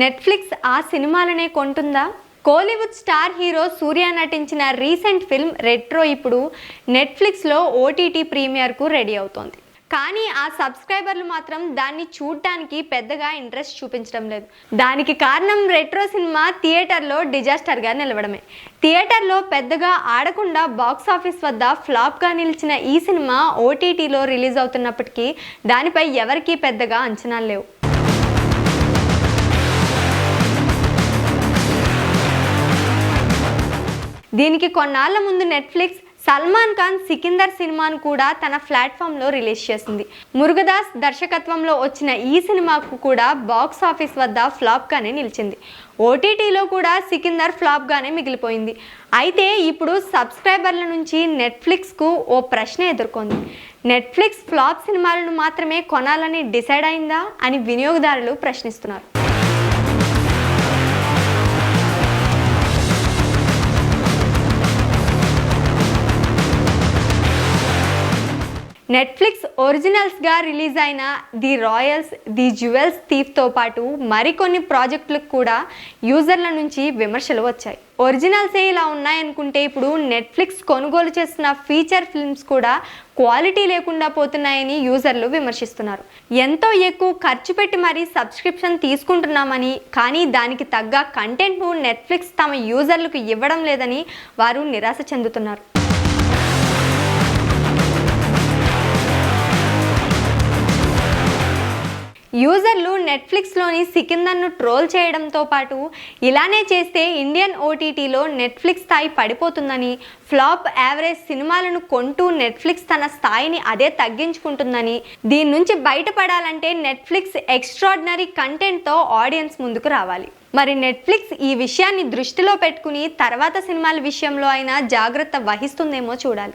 Netflix ఆ సినిమాలనే కొంటుందా? కోలీవుడ్ స్టార్ హీరో సూర్య నటించిన రీసెంట్ ఫిల్మ్ రెట్రో ఇప్పుడు నెట్ఫ్లిక్స్లో ఓటీటీ ప్రీమియర్కు రెడీ అవుతోంది. కానీ ఆ సబ్స్క్రైబర్లు మాత్రం దాన్ని చూడటానికి పెద్దగా ఇంట్రెస్ట్ చూపించడం లేదు. దానికి కారణం రెట్రో సినిమా థియేటర్లో డిజాస్టర్గా నిలవడమే. థియేటర్లో పెద్దగా ఆడకుండా బాక్స్ ఆఫీస్ వద్ద ఫ్లాప్గా నిలిచిన ఈ సినిమా ఓటీటీలో రిలీజ్ అవుతున్నప్పటికీ దానిపై ఎవరికీ పెద్దగా అంచనాలు లేవు. దీనికి కొన్నాళ్ళ ముందు నెట్ఫ్లిక్స్ సల్మాన్ ఖాన్ సికిందర్ సినిమాను కూడా తన ప్లాట్ఫామ్లో రిలీజ్ చేసింది. మురుగదాస్ దర్శకత్వంలో వచ్చిన ఈ సినిమాకు కూడా బాక్స్ ఆఫీస్ వద్ద ఫ్లాప్గానే నిలిచింది. ఓటీటీలో కూడా సికిందర్ ఫ్లాప్గానే మిగిలిపోయింది. అయితే ఇప్పుడు సబ్స్క్రైబర్ల నుంచి నెట్ఫ్లిక్స్కు ఓ ప్రశ్న ఎదుర్కొంది. నెట్ఫ్లిక్స్ ఫ్లాప్ సినిమాలను మాత్రమే కొనాలని డిసైడ్ అయిందా అని వినియోగదారులు ప్రశ్నిస్తున్నారు. నెట్ఫ్లిక్స్ ఒరిజినల్స్గా రిలీజ్ అయిన ది రాయల్స్ ది జ్యువెల్స్ థీఫ్తో పాటు మరికొన్ని ప్రాజెక్టులకు కూడా యూజర్ల నుంచి విమర్శలు వచ్చాయి. ఒరిజినల్సే ఇలా ఉన్నాయనుకుంటే ఇప్పుడు నెట్ఫ్లిక్స్ కొనుగోలు చేస్తున్న ఫీచర్ ఫిల్మ్స్ కూడా క్వాలిటీ లేకుండా పోతున్నాయని యూజర్లు విమర్శిస్తున్నారు. ఎంతో ఎక్కువ ఖర్చు పెట్టి మరీ సబ్స్క్రిప్షన్ తీసుకుంటున్నామని కానీ దానికి తగ్గ కంటెంట్ను నెట్ఫ్లిక్స్ తమ యూజర్లకు ఇవ్వడం లేదని వారు నిరాశ చెందుతున్నారు. యూజర్లు నెట్ఫ్లిక్స్లోని సికిందర్ను ట్రోల్ చేయడంతో పాటు ఇలానే చేస్తే ఇండియన్ ఓటీటీలో నెట్ఫ్లిక్స్ స్థాయి పడిపోతుందని ఫ్లాప్ యావరేజ్ సినిమాలను కొంటూ నెట్ఫ్లిక్స్ తన స్థాయిని అదే తగ్గించుకుంటుందని దీని నుంచి బయటపడాలంటే నెట్ఫ్లిక్స్ ఎక్స్ట్రాడినరీ కంటెంట్తో ఆడియన్స్ ముందుకు రావాలి. మరి నెట్ఫ్లిక్స్ ఈ విషయాన్ని దృష్టిలో పెట్టుకుని తర్వాత సినిమాల విషయంలో అయినా జాగ్రత్త వహిస్తుందేమో చూడాలి.